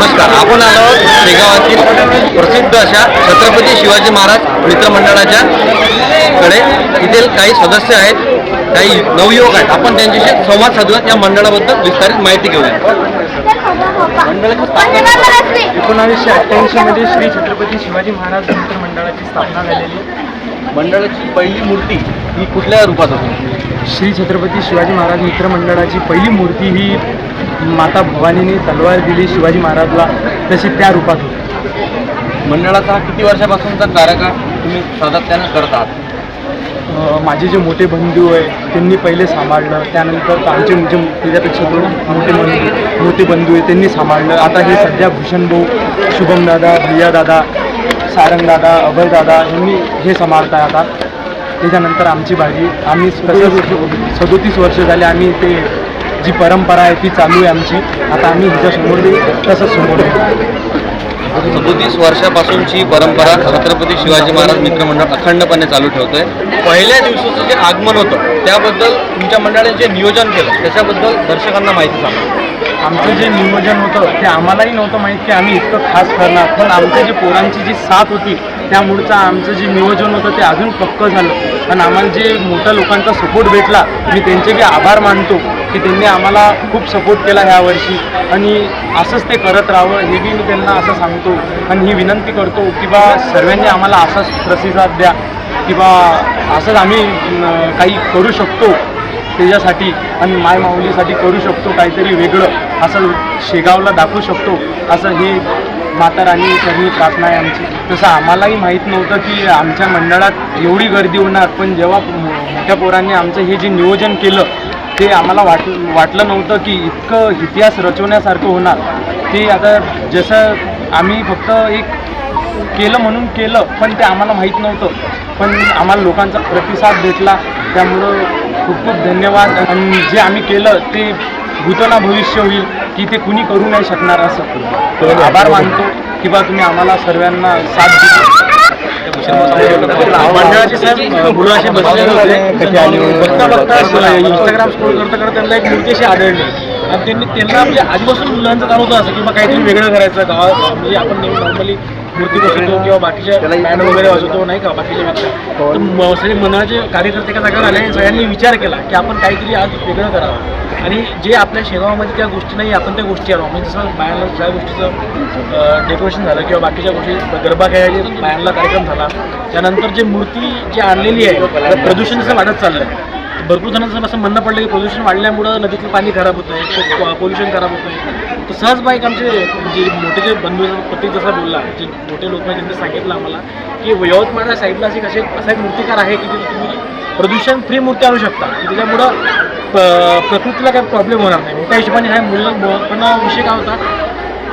नमस्कार. आपण आलो शेगावातील प्रसिद्ध अशा छत्रपती शिवाजी महाराज मित्रमंडळाच्या कडे. इथे काही सदस्य आहेत काही नवयुवक आहेत. आपण त्यांच्याशी संवाद साधूयात. या मंडळाबद्दल विस्तारित माहिती घेऊया एकोणावीसशे अठ्ठ्याऐंशी मध्ये श्री छत्रपती शिवाजी महाराज मित्र मंडळाची स्थापना झालेली. मंडळाची पहिली मूर्ती ही कुठल्या रूपात होती? श्री छत्रपती शिवाजी महाराज मित्र मंडळाची पहिली मूर्ती ही माता भवानीने तलवार दिली शिवाजी महाराजला तशी त्या रूपात होती. मंडळाचा हा किती वर्षापासूनचा कार्यकाळ तुम्ही सातत्यानं करत आहात माझे जे मोठे बंधू आहे त्यांनी पहिले सांभाळलं त्यानंतर आमचे जे त्याच्यापेक्षा दोन मोठे बंधू मोठे बंधू आहे त्यांनी सांभाळलं. आता हे सध्या भूषण भाऊ शुभम दादा भैया दादा सारंग दादा अभय दादा यांनी हे सांभाळताय आता. त्याच्यानंतर आमची बाजी आम्ही सदोतीस वर्ष झाले आम्ही ते जी परंपरा आहे ती चालू आहे आमची. आता आम्ही हिच्यासमोर तसंच समोर. सदोतीस वर्षापासूनची परंपरा छत्रपती शिवाजी महाराज मित्रमंडळ अखंडपणे चालू ठेवतोय. पहिल्या दिवसाचं जे आगमन होतं त्याबद्दल तुमच्या मंडळाने जे नियोजन केलं त्याच्याबद्दल दर्शकांना माहिती सांगा. आमचं जे नियोजन होतं ते आम्हालाही नव्हतं माहीत की आम्ही इतकं खास करणार. पण आमच्या जी पोरांची जी साथ होती त्यामुळचं आमचं जे नियोजन होतं ते अजून पक्कं झालं. आणि आम्हाला जे मोठ्या लोकांचा सपोर्ट भेटला मी त्यांचे बी आभार मानतो की त्यांनी आम्हाला खूप सपोर्ट केला ह्या वर्षी. आणि असंच ते करत राहावं हे बी मी त्यांना असं सांगतो. आणि ही विनंती करतो की बा सर्वांनी आम्हाला असाच प्रतिसाद द्या की बा असंच आम्ही काही करू शकतो त्याच्यासाठी आणि माय माऊलीसाठी करू शकतो काहीतरी वेगळं. असं शेगावला दाखवू शकतो. असं हे माता राणी चरणी प्रार्थना आहे आमची. तसं आम्हालाही माहीत नव्हतं की आमच्या मंडळात एवढी गर्दी होणार पण जेव्हा मोठ्या पोरांनी आमचं हे जे नियोजन केलं ते आम्हाला वाट वाटलं नव्हतं की इतकं इतिहास रचवण्यासारखं होणार. ते आता जसं आम्ही फक्त एक केलं म्हणून केलं पण ते आम्हाला माहीत नव्हतं. पण आम्हाला लोकांचा प्रतिसाद भेटला. त्यामुळं खूप खूप धन्यवाद. आणि जे आम्ही केलं ते भूतना भविष्य होईल. की ते कुणी करू नाही शकणार असं. आभार मानतो की बा तुम्ही आम्हाला सर्वांना साथ दिली. मंडळाचे साहेब मुलं असे बसलेले होते. बघता बघता इंस्टाग्राम स्क्रोल करता करता त्यांना एक अशी आढळली. आणि त्यांनी त्यांना म्हणजे आजपासून मुलांचं होतं असं की बा काहीतरी वेगळं करायचं गावात म्हणजे आपण नेहमी नॉर्मली मूर्ती बसवतो किंवा बाकीच्या बँड वगैरे वाजवतो नाही का? बाकीच्या म- सगळे मनाचे कार्यकर्ते एका जागेवर आले सगळ्यांनी विचार केला की आपण काहीतरी आज वेगळं करावं. आणि जे आपल्या शेगावामध्ये त्या गोष्टी नाही आपण त्या गोष्टी आणू म्हणजे जसं बायांना सगळ्या गोष्टीचं डेकोरेशन झालं किंवा बाकीच्या गोष्टी गरबा खेळायचे बायांना कार्यक्रम झाला. त्यानंतर जे मूर्ती जी आणलेली आहे प्रदूषण जसं वाढत चाललं आहे भरपूर जणांचं असं म्हणणं पडलं की प्रदूषण वाढल्यामुळं नदीतलं पाणी खराब होतं आहे पोल्युशन खराब होतं आहे तर सहज बाईक आमचे जे मोठे जे बंधू पती जसा बोलला जे मोठे लोक आहेत त्यांनी सांगितलं आम्हाला की यवतमाळच्या साईडला असे कसे असा एक मूर्तिकार आहे की तिथे तुम्ही प्रदूषण फ्री मूर्ती आणू शकता. की त्याच्यामुळं प- प्रकृतीला काही प्रॉब्लेम होणार नाही. मोठ्या त्या हिशोबाने हा मुलं विषय काय होता?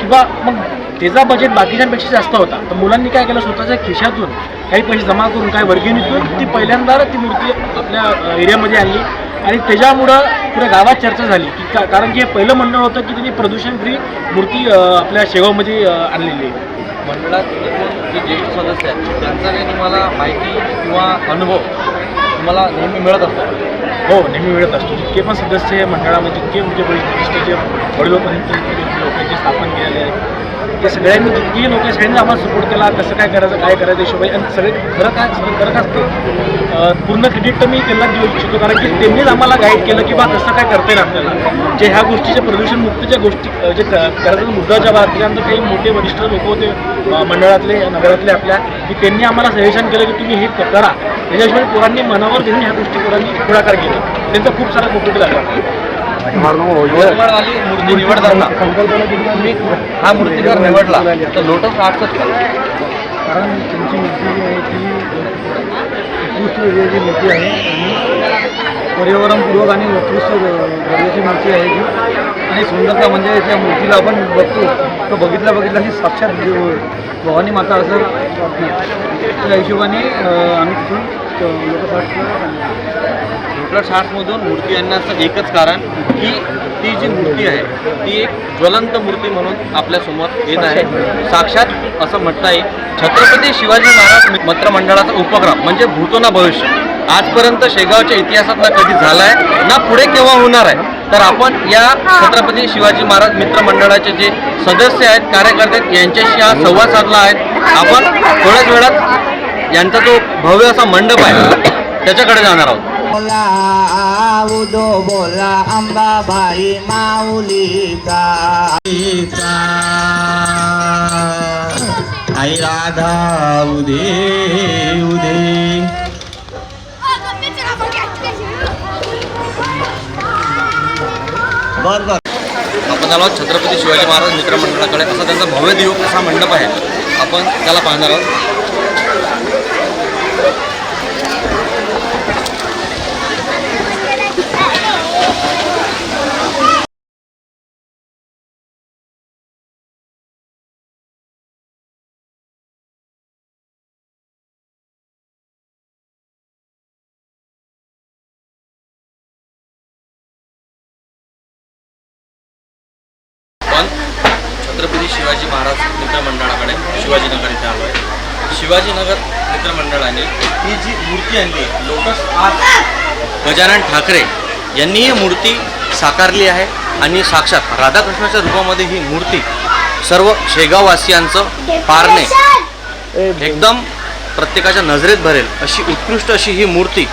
किंवा मग त्याचा बजेट बाकीच्यांपेक्षा जास्त होता तर मुलांनी काय केलं? स्वतःच्या खिशातून काही पैसे जमा करून काही वर्गणीतून ती पहिल्यांदा ती मूर्ती आपल्या एरियामध्ये आणली. आणि त्याच्यामुळं पुऱ्या गावात चर्चा झाली. की का कारण की हे पहिलं म्हणणं होतं की त्यांनी प्रदूषण फ्री मूर्ती आपल्या शेगावमध्ये आणलेली आहे. मंडळात एकूण जे ज्येष्ठ सदस्य आहेत त्यांचा काही तुम्हाला माहिती किंवा अनुभव तुम्हाला नेहमी मिळत असतो? हो नेहमी मिळत असतो. जितके पण सदस्य मंडळामध्ये जितके म्हणजे वरिष्ठ जे वडिलोपर्यंत लोकांचे स्थापन केलेले आहे ते सगळ्यांनी जितकी लोक सगळ्यांनी आम्हाला सपोर्ट केला कसं काय करायचं काय करायचं हिशोबाने आणि सगळे खरं काय खरं काय असतं? पूर्ण क्रेडिट तर मी त्यांना देऊ इच्छितो कारण की त्यांनीच आम्हाला गाईड केलं की बा कसं काय करता येईल आपल्याला. जे ह्या गोष्टीच्या प्रदूषणमुक्तीच्या गोष्टी अं, जे करायचा मुद्दा जेव्हा त्याच्यानंतर काही मोठे वरिष्ठ लोक होते मंडळातले नगरातले आपल्या की त्यांनी आम्हाला सजेशन केलं की तुम्ही हे करा. त्याच्या हिशोबाने पोरांनी मनावर घेऊन ह्या गोष्टी पोरांनी पुढाकार केला त्यांचा खूप सारा झाला यवतमाळवाली मूर्ती निवडताना तुम्ही हा मूर्तिकार निवडला. तर लोटस आर्टच कारण त्यांची मूर्ती जी आहे ती उत्कृष्ट वेगळी मूर्ती आहे आणि पर्यावरणपूर्वक आणि उत्कृष्ट दर्जाची मूर्ती आहे ही आणि सुंदरता म्हणजे त्या मूर्तीला आपण बघतो तर बघितल्या बघितल्या ही साक्षात देव- भवानी माता असं वाटते. त्या हिशोबाने आम्ही तिथून लोकसाठ शार्टमधून मूर्ती आणण्याचं एकच कारण की ती जी मूर्ती आहे ती एक ज्वलंत मूर्ती म्हणून आपल्यासमोर येत आहे. साक्षात असं म्हणता येईल छत्रपती शिवाजी महाराज मित्र मंडळाचा उपक्रम म्हणजे भूतो ना भविष्य. आजपर्यंत शेगावच्या इतिहासात ना कधी झाला आहे ना पुढे केव्हा होणार आहे तर आपण या छत्रपती शिवाजी महाराज मित्र मंडळाचे जे सदस्य आहेत कार्यकर्ते आहेत यांच्याशी हा संवाद साधला आहे. आपण थोड्याच वेळात यांचा जो भव्य असा मंडप आहे त्याच्याकडे जाणार आहोत. बोला उदो बोला अंबाबाई माऊलीचा. आई राधा उदे उदे. बर बर. आपण आलो छत्रपती शिवाजी महाराज मित्र मंडळाकडे असा त्यांचा भव्य दिवस असा मंडप आहे. आपण त्याला पाहणार आहोत पण छत्रपती शिवाजी महाराज मित्रमंडळाकडे शिवाजीनगर इथे आलो आहे शिवाजीनगर मित्रमंडळाने ही जी मूर्ती आणली आहे, लोटस आर्ट गजानन ठाकरे यांनी ही मूर्ती साकारली आहे आणि साक्षात राधाकृष्णाच्या रूपामध्ये ही मूर्ती सर्व शेगाववासियांचं पारणे एकदम प्रत्येकाच्या नजरेत भरेल अशी उत्कृष्ट अशी ही मूर्ती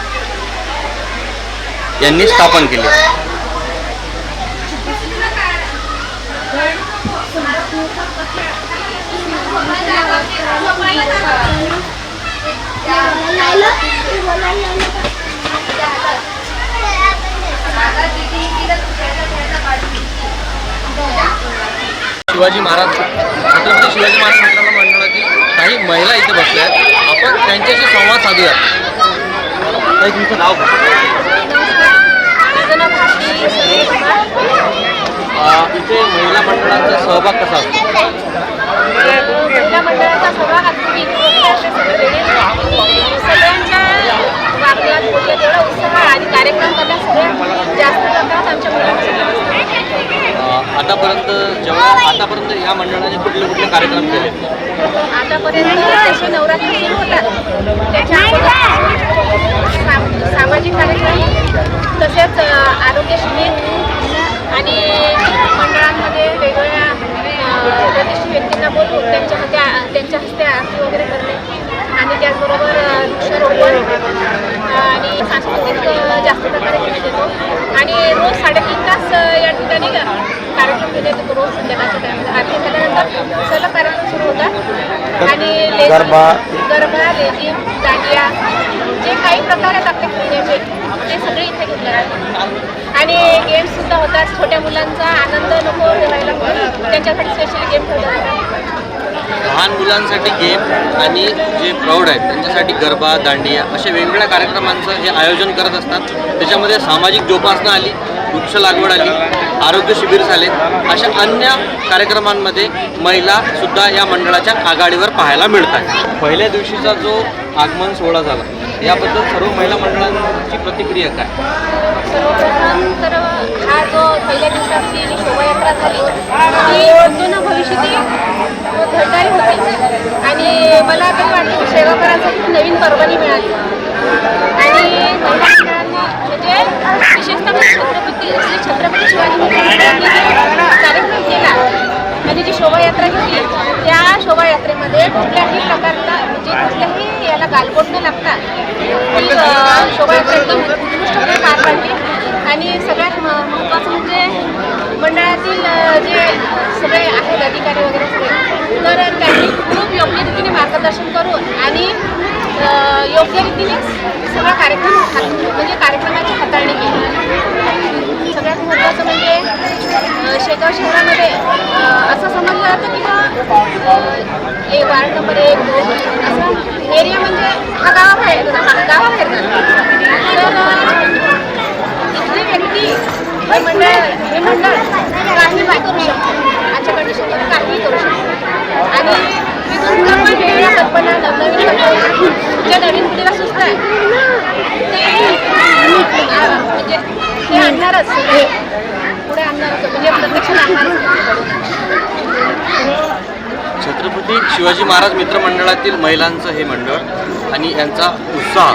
यांनी स्थापन केली शिवाजी महाराज छत्रपती शिवाजी महाराज मित्रांनो मंडळातील काही महिला इथे बसल्या आहेत. आपण त्यांच्याशी संवाद साधूया काही तुमचं नाव इथे महिला मंडळाचा सहभाग कसा असतो? सगळ्यांच्या वागण्यात उत्साह आणि कार्यक्रम करण्यात सगळ्यात जास्त प्रमाणात आमच्या मुलांना आतापर्यंत जेव्हा आतापर्यंत या मंडळाने कुठले कुठले कार्यक्रम केले? आतापर्यंत नवरात्री सुरू होतात. त्याच्या अगोदर साम- सामाजिक कार्यक्रम तसेच अ, आरोग्य शिबिर आणि मंडळांमध्ये वेगवेगळ्या अ, प्रतिष्ठित व्यक्तींना बोलवून त्यांच्या हस्ते त्यांच्या हस्ते आरती वगैरे करणे आणि त्याचबरोबर अ, वृक्षारोपण आणि सांस्कृतिक अ, जास्त प्रकारे घेण्यात येतो आणि रोज साडेतीन तास अ, या ठिकाणी कार्यक्रम घेण्यात येतो रोज संध्याकाळच्या टायमाला आरती झाल्यानंतर सलग कार्यक्रम सुरू होतात. आणि लेझिम गरबा. गरबा लेझिम दांडिया जे काही प्रकार आहेत आपल्या खेळण्याचे ते सगळे इथे घेतले जातात आणि गेम्स सुद्धा होतात. छोट्या मुलांचा आनंद नको म्हणून त्यांच्यासाठी स्पेशली गेम ठेवले जातात लहान मुलांसाठी गेम आणि जे प्रौढ आहेत त्यांच्यासाठी गरबा दांडिया अशा वेगवेगळ्या कार्यक्रमांचं हे आयोजन करत असतात. त्याच्यामध्ये सामाजिक जोपासना आली. वृक्ष लागवड आली आरोग्य शिबिर झाले अशा अन्य कार्यक्रमांमध्ये महिला सुद्धा या मंडळाच्या आघाडीवर पाहायला मिळतात. पहिल्या दिवशीचा जो आगमन सोहळा झाला याबद्दल सर्व महिला मंडळांची प्रतिक्रिया काय? तर हा जो पहिल्या दिवसाची जी शोभायात्रा झाली ती पूर्ण भविष्याची घडणारी होती. आणि मला तरी वाटतं की शेगावकरांसाठी नवीन परवानी मिळाली. आणि विशेषतः छत्रपती श्री छत्रपती शिवाजी महाराजांनी कार्यक्रम केला आणि जी शोभायात्रा घेतली त्या शोभायात्रेमध्ये कुठल्याही प्रकारचा म्हणजे कुठल्याही याला गालबोट न लागता ती शोभायात्रा उत्कृष्टपणे पार पाडली. आणि सगळ्यात म- महत्त्वाचं म्हणजे मंडळातील जे सगळे आहेत अधिकारी वगैरे सगळे तर त्यांनी खूप योग्य रीतीने मार्गदर्शन करून आणि योग्य रीतीने सगळा कार्यक्रम हात- म्हणजे कार्यक्रमाची हाताळणी केली सगळ्यात महत्त्वाचं म्हणजे अ, शेगाव शहरामध्ये असं समजलं जातं की बा वार्ड नंबर एक दोन असं एरिया म्हणजे हा गावाबाहेर हा गावाबाहेर जातो. तर इथली व्यक्ती हे मंडळ हे मंडळ काहीही करू शकतो. आजच्या कंडिशनमध्ये काहीही करू शकतो. आणि इथून जर पण कल्पना नवनवीन कल्पना ज्या नवीन पिढीला सुचत आहे ते म्हणजे हे आणणारच. पुढे आणणार आणणारच म्हणजे प्रत्यक्ष छत्रपती शिवाजी महाराज मित्रमंडळातील महिलांचं हे मंडळ आणि यांचा उत्साह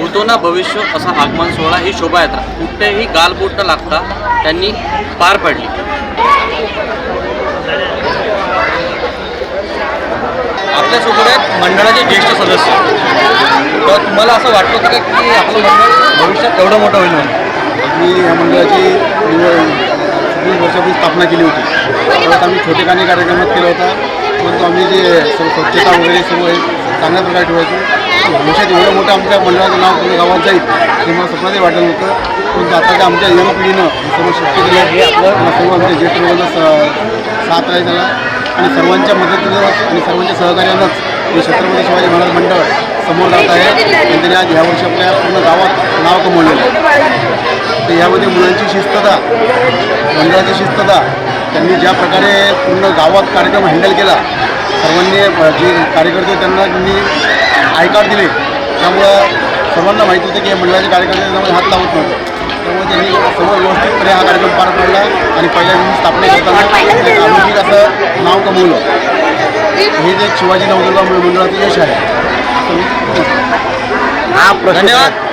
होतो ना भविष्य असा आगमन सोहळा ही शोभायात्रा. कुठेही गालबोट न लागता त्यांनी पार पाडली. आपल्यासोबत आहेत मंडळाचे ज्येष्ठ सदस्य. तर तुम्हाला असं वाटतं का की आपलं मंडळ भविष्यात एवढं मोठं होईल म्हणून मी या मंडळाची वीस स्थापना केली होती. परत आम्ही छोटेखानी कार्यक्रमात केला होता. परंतु आम्ही जे सर्व स्वच्छता वगैरे सर्व हे चांगल्या प्रकारे ठेवायचो. भविष्यात एवढं मोठं आमच्या मंडळाचं नाव पूर्ण गावात जाईल हे मला स्वप्नातही वाटलं नव्हतं. परंतु आताच्या आमच्या यंग पिढीनं हे सर्व शक्य केलं हे आपलं सर्व आमच्या ज्येष्ठ लोकांना स- साथ आहे त्याला. आणि सर्वांच्या मदतीनंच आणि सर्वांच्या सहकार्यानंच हे छत्रपती शिवाजी महाराज मंडळ समोर जात आहे. आणि त्यांनी आज ह्या वर्षी आपल्या पूर्ण गावात नाव कमवलेलं आहे. तर यामध्ये मुलांची शिस्तता मंडळाची शिस्तता त्यांनी ज्या प्रकारे पूर्ण गावात कार्यक्रम हँडल केला सर्वांनी जे कार्यकर्ते त्यांना त्यांनी आयकार दिले त्यामुळं सर्वांना माहिती होतं की हे मंडळाचे कार्यकर्ते त्यामुळे हात लावत नव्हते. त्यामुळे त्यांनी सर्व व्यवस्थितपणे हा कार्यक्रम पार पाडला आणि पहिल्या दिवशी स्थापना करताना एक असं नाव कमवलं. हे जे शिवाजी नवदुर्गा मंडळाचं यश आहे. असं मी धन्यवाद.